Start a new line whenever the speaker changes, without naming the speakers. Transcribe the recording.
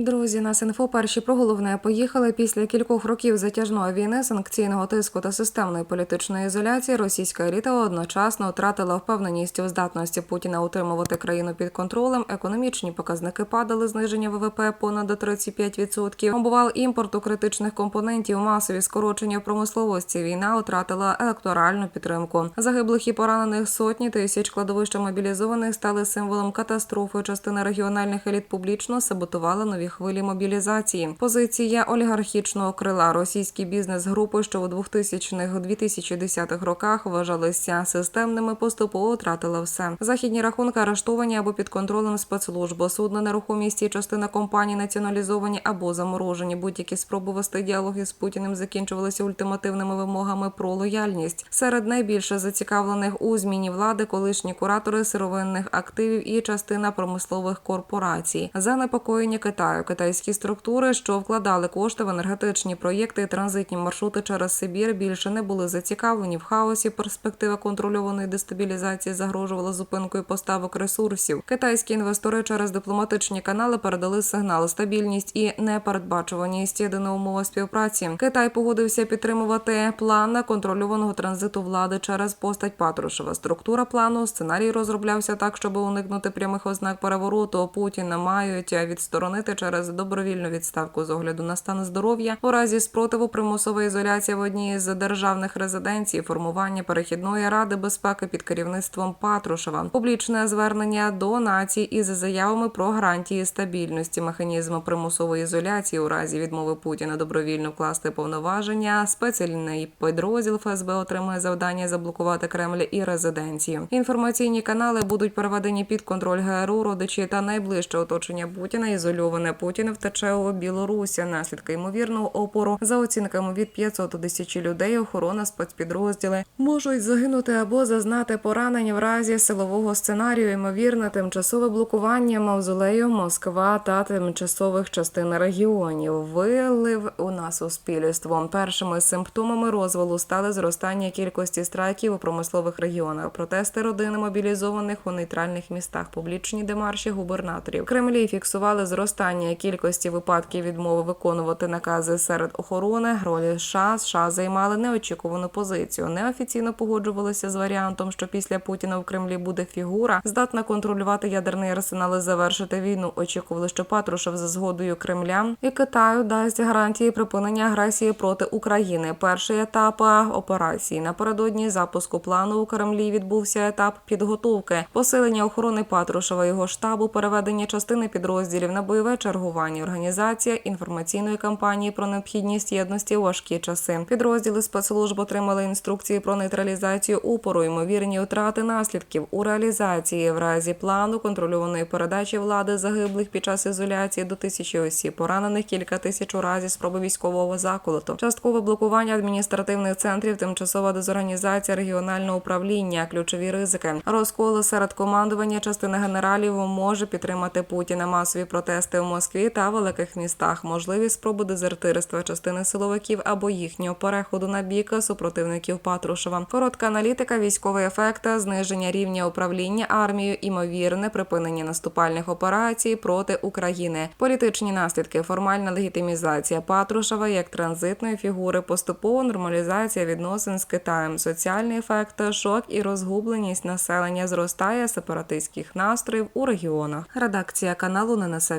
Друзі, нас інфо перші про головне поїхали після кількох років затяжної війни, санкційного тиску та системної політичної ізоляції. Російська еліта одночасно втратила впевненість у здатності Путіна утримувати країну під контролем. Економічні показники падали, зниження ВВП понад 35%. Обував імпорту критичних компонентів, масові скорочення промисловості. Війна втратила електоральну підтримку. Загиблих і поранених сотні тисяч кладовища мобілізованих стали символом катастрофи. Частина регіональних еліт публічно саботувала нові хвилі мобілізації. Позиція олігархічного крила російські бізнес-групи, що у 2000-х-2010-х роках вважалися системними, поступово втратила все. Західні рахунки арештовані або під контролем спецслужб, судна нерухомість частина компаній націоналізовані або заморожені. Будь-які спроби вести діалоги з Путіним закінчувалися ультимативними вимогами про лояльність. Серед найбільше зацікавлених у зміні влади колишні куратори сировинних активів і частина промислових корпорацій. Занепокоєння Китаю, китайські структури, що вкладали кошти в енергетичні проєкти і транзитні маршрути через Сибір, більше не були зацікавлені в хаосі. Перспектива контрольованої дестабілізації загрожувала зупинкою поставок ресурсів. Китайські інвестори через дипломатичні канали передали сигнал стабільність і непередбачуваність. Єдина умова співпраці. Китай погодився підтримувати план контрольованого транзиту влади через постать Патрушева. Структура плану сценарій розроблявся так, щоб уникнути прямих ознак перевороту. Путіна мають відсторонити через добровільну відставку з огляду на стан здоров'я у разі спротиву примусова ізоляція в одній з державних резиденцій, формування перехідної ради безпеки під керівництвом Патрушева, публічне звернення до націй із заявами про гарантії стабільності, механізму примусової ізоляції у разі відмови Путіна добровільно вкласти повноваження. Спеціальний підрозділ ФСБ отримує завдання заблокувати Кремль і резиденцію. Інформаційні канали будуть переведені під контроль ГРУ, родичі та найближче оточення Путіна. Ізольоване Путін втече у Білорусі. Наслідки ймовірного опору за оцінками від 500 до 1000 людей. Охорона спецпідрозділи можуть загинути або зазнати поранень в разі силового сценарію. Ймовірне тимчасове блокування мавзолею Москва та тимчасових частин регіонів. Вилив у нас суспільство. Першими симптомами розвалу стали зростання кількості страйків у промислових регіонах, протести родини мобілізованих у нейтральних містах, публічні демарші губернаторів. Кремлі фіксували зростання кількості випадків відмови виконувати накази серед охорони. Ролі США США займали неочікувану позицію. Неофіційно погоджувалися з варіантом, що після Путіна в Кремлі буде фігура, здатна контролювати ядерний арсенал і завершити війну. Очікували, що Патрушев за згодою Кремля і Китаю дасть гарантії припинення агресії проти України. Перший етап операції напередодні запуску плану у Кремлі відбувся етап підготовки, посилення охорони Патрушева, його штабу, переведення частини підрозділів на бойове чергування, організація інформаційної кампанії про необхідність єдності важкі часи. Підрозділи спецслужб отримали інструкції про нейтралізацію упору, ймовірні втрати наслідків у реалізації в разі плану контрольованої передачі влади загиблих під час ізоляції до тисячі осіб, поранених кілька тисяч у разі спроби військового заколоту, часткове блокування адміністративних центрів, тимчасова дезорганізація регіонального управління, ключові ризики, розколи серед командування частини генералів може підтримати Путіна. Масові протести в Москві та великих містах, можливі спроби дезертирства частини силовиків або їхнього переходу на бік супротивників Патрушева. Коротка аналітика, військовий ефект, зниження рівня управління армією, імовірне припинення наступальних операцій проти України, політичні наслідки, формальна легітимізація Патрушева як транзитної фігури, поступова нормалізація відносин з Китаєм, соціальний ефект, шок і розгубленість населення зростає сепаратистських настроїв у регіонах. Редакція каналу не несе